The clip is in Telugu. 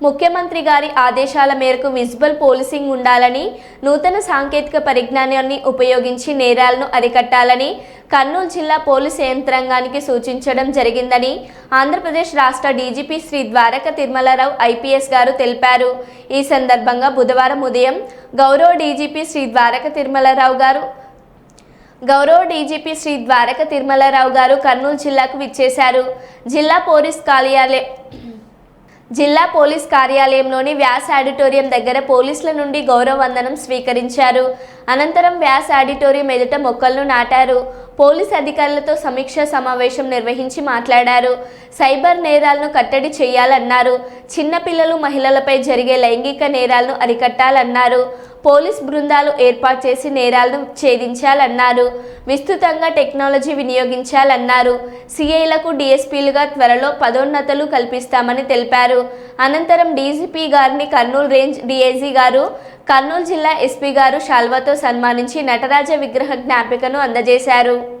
ముఖ్యమంత్రి గారి ఆదేశాల మేరకు విజిబుల్ పోలీసింగ్ ఉండాలని నూతన సాంకేతిక పరిజ్ఞానాన్ని ఉపయోగించి నేరాలను అరికట్టాలని కర్నూలు జిల్లా పోలీసు యంత్రాంగానికి సూచించడం జరిగిందని ఆంధ్రప్రదేశ్ రాష్ట్ర డీజీపీ శ్రీ ద్వారక తిరుమలరావు ఐపీఎస్ గారు తెలిపారు. ఈ సందర్భంగా బుధవారం ఉదయం గౌరవ డీజీపీ శ్రీ ద్వారక తిరుమలరావు గారు గౌరవ డీజీపీ శ్రీ ద్వారక తిరుమలరావు గారు కర్నూలు జిల్లాకు విచ్చేశారు. జిల్లా పోలీస్ కార్యాలయం జిల్లా పోలీస్ కార్యాలయంలోని వ్యాస్ ఆడిటోరియం దగ్గర పోలీసుల నుండి గౌరవ వందనం స్వీకరించారు. అనంతరం వ్యాస్ ఆడిటోరియం ఎదుట మొక్కలను నాటారు. పోలీస్ అధికారులతో సమీక్ష సమావేశం నిర్వహించి మాట్లాడారు. సైబర్ నేరాలను కట్టడి చేయాలన్నారు. చిన్నపిల్లలు మహిళలపై జరిగే లైంగిక నేరాలను అరికట్టాలన్నారు. పోలీస్ బృందాలు ఏర్పాటు చేసి నేరాలను ఛేదించాలన్నారు. విస్తృతంగా టెక్నాలజీ వినియోగించాలన్నారు. సిఐలకు డిఎస్పీలుగా త్వరలో పదోన్నతలు కల్పిస్తామని తెలిపారు. అనంతరం డీజీపీ గారిని కర్నూలు రేంజ్ డిఐజీ గారు కర్నూలు జిల్లా ఎస్పీ గారు శాల్వాతో సన్మానించి నటరాజ విగ్రహ జ్ఞాపికను అందజేశారు.